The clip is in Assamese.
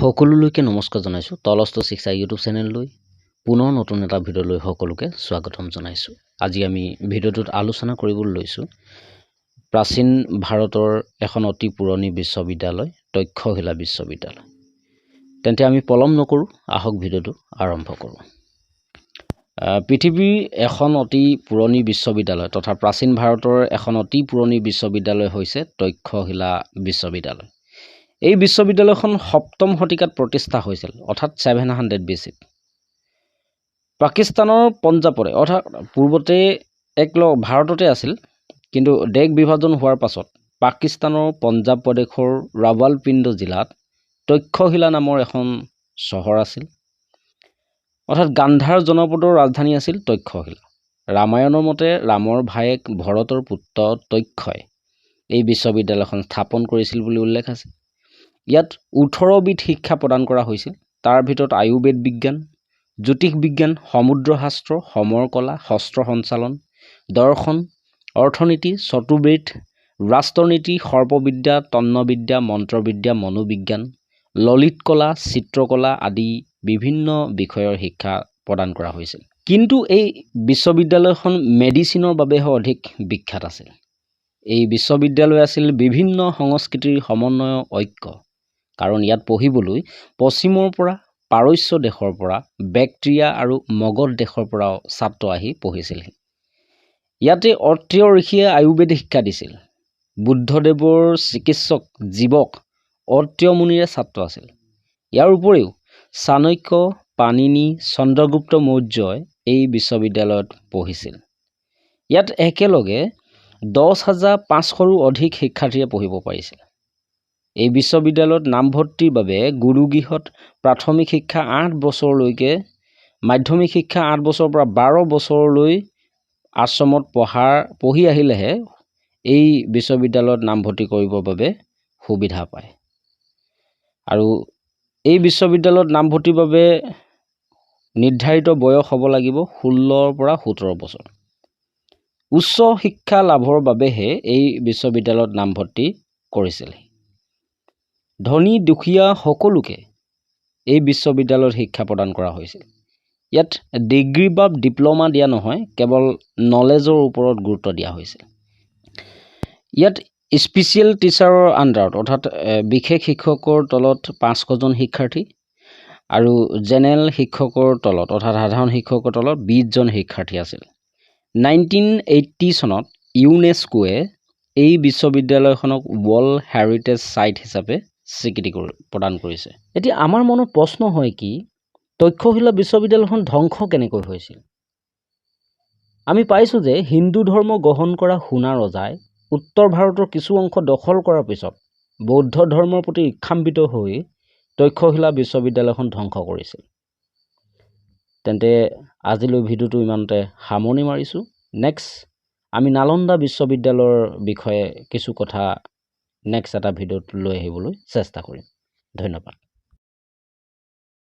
সকলোলৈকে নমস্কাৰ জনাইছোঁ। তলস্থ শিক্ষা ইউটিউব চেনেললৈ পুনৰ নতুন এটা ভিডিঅ'লৈ সকলোকে স্বাগতম জনাইছোঁ। আজি আমি ভিডিঅ'টোত আলোচনা কৰিবলৈ লৈছোঁ। প্ৰাচীন ভাৰতৰ এখন অতি পুৰণি বিশ্ববিদ্যালয় তক্ষশিলা বিশ্ববিদ্যালয়। তেন্তে আমি পলম নকৰোঁ আহক ভিডিঅ'টো আৰম্ভ কৰোঁ। পৃথিৱীৰ এখন অতি পুৰণি বিশ্ববিদ্যালয় তথা প্ৰাচীন ভাৰতৰ এখন অতি পুৰণি বিশ্ববিদ্যালয় হৈছে তক্ষশিলা বিশ্ববিদ্যালয়। এই বিশ্ববিদ্যালয়খন সপ্তম শতিকাত প্ৰতিষ্ঠা হৈছিল অৰ্থাৎ ছেভেন হাণ্ড্ৰেড বি চিত পাকিস্তানৰ পঞ্জাৱতে অৰ্থাৎ পূৰ্বতে এক ল ভাৰততে আছিল কিন্তু দেশ বিভাজন হোৱাৰ পাছত পাকিস্তানৰ পঞ্জাৱ প্ৰদেশৰ ৰাৱালপিণ্ড জিলাত তক্ষশিলা নামৰ এখন চহৰ আছিল। অৰ্থাৎ গান্ধাৰ জনপদৰ ৰাজধানী আছিল তক্ষশিলা। ৰামায়ণৰ মতে ৰামৰ ভায়েক ভৰতৰ পুত্ৰ তক্ষই এই বিশ্ববিদ্যালয়খন স্থাপন কৰিছিল বুলি উল্লেখ আছে। ইয়াত ওঠৰবিধ শিক্ষা প্ৰদান কৰা হৈছিল। তাৰ ভিতৰত আয়ুৰ্বেদ বিজ্ঞান জ্যোতিষ বিজ্ঞান সমুদ্ৰশাস্ত্ৰ সমৰ কলা শস্ত্ৰ সঞ্চালন দৰ্শন অৰ্থনীতি চতুৰ্বেদ ৰাষ্ট্ৰনীতি সৰ্পবিদ্যা তন্নবিদ্যা মন্ত্ৰবিদ্যা মনোবিজ্ঞান ললিত কলা চিত্ৰকলা আদি বিভিন্ন বিষয়ৰ শিক্ষা প্ৰদান কৰা হৈছিল। কিন্তু এই বিশ্ববিদ্যালয়খন মেডিচিনৰ বাবেহে অধিক বিখ্যাত আছিল। এই বিশ্ববিদ্যালয় আছিল বিভিন্ন সংস্কৃতিৰ সমন্বয় ঐক্য। কাৰণ ইয়াত পঢ়িবলৈ পশ্চিমৰ পৰা পাৰস্য দেশৰ পৰা বেক্ট্ৰিয়া আৰু মগধ দেশৰ পৰাও ছাত্ৰ আহি পঢ়িছিলহি। ইয়াতে অত্ৰিয় ঋষিয়ে আয়ুৰ্বেদ শিক্ষা দিছিল। বুদ্ধদেৱৰ চিকিৎসক জীৱক অত্ৰিয় মুনিৰে ছাত্ৰ আছিল। ইয়াৰ উপৰিও চাণক্য পাণিনি চন্দ্ৰগুপ্ত মৌৰ্যই এই বিশ্ববিদ্যালয়ত পঢ়িছিল। ইয়াত একেলগে দহ হাজাৰ পাঁচশৰো অধিক শিক্ষাৰ্থীয়ে পঢ়িব পাৰিছিল। এই বিশ্ববিদ্যালয়ত নামভৰ্তিৰ বাবে গুৰুগৃহত প্ৰাথমিক শিক্ষা আঠ বছৰলৈকে মাধ্যমিক শিক্ষা আঠ বছৰৰ পৰা বাৰ বছৰলৈ আশ্ৰমত পঢ়াৰ পঢ়ি আহিলেহে এই বিশ্ববিদ্যালয়ত নামভৰ্তি কৰিবৰ বাবে সুবিধা পায়। আৰু এই বিশ্ববিদ্যালয়ত নামভৰ্তিৰ বাবে নিৰ্ধাৰিত বয়স হ'ব লাগিব ষোল্লৰ পৰা সোতৰ বছৰ। উচ্চ শিক্ষা লাভৰ বাবেহে এই বিশ্ববিদ্যালয়ত নামভৰ্তি কৰিছিল। ধনী দুখীয়া সকলোকে এই বিশ্ববিদ্যালয়ত শিক্ষা প্ৰদান কৰা হৈছিল। ইয়াত ডিগ্ৰী বা ডিপ্ল'মা দিয়া নহয় কেৱল নলেজৰ ওপৰত গুৰুত্ব দিয়া হৈছিল। ইয়াত স্পেচিয়েল টিচাৰৰ আণ্ডাৰত অৰ্থাৎ বিশেষ শিক্ষকৰ তলত পাঁচশজন শিক্ষাৰ্থী আৰু জেনেৰেল শিক্ষকৰ তলত অৰ্থাৎ সাধাৰণ শিক্ষকৰ তলত বিছজন শিক্ষাৰ্থী আছিল। নাইনটিন এইট্টি চনত ইউনেস্কোৱে এই বিশ্ববিদ্যালয়খনক ৱৰ্ল্ড হেৰিটেজ ছাইট হিচাপে স্বীকৃতি প্ৰদান কৰিছে। এতিয়া আমাৰ মনত প্ৰশ্ন হয় কি তক্ষশিলা বিশ্ববিদ্যালয়খন ধ্বংস কেনেকৈ হৈছিল? আমি পাইছোঁ যে হিন্দু ধৰ্ম গ্ৰহণ কৰা সোণা ৰজাই উত্তৰ ভাৰতৰ কিছু অংশ দখল কৰাৰ পিছত বৌদ্ধ ধৰ্মৰ প্ৰতি ইক্ষাম্বিত হৈ তক্ষশিলা বিশ্ববিদ্যালয়খন ধ্বংস কৰিছিল। তেন্তে আজিলৈ ভিডিঅ'টো ইমানতে সামৰণি মাৰিছোঁ। নেক্সট আমি নালন্দা বিশ্ববিদ্যালয়ৰ বিষয়ে কিছু কথা নেক্সট এটা ভিডিঅ'ত লৈ আহিবলৈ চেষ্টা কৰিম। ধন্যবাদ।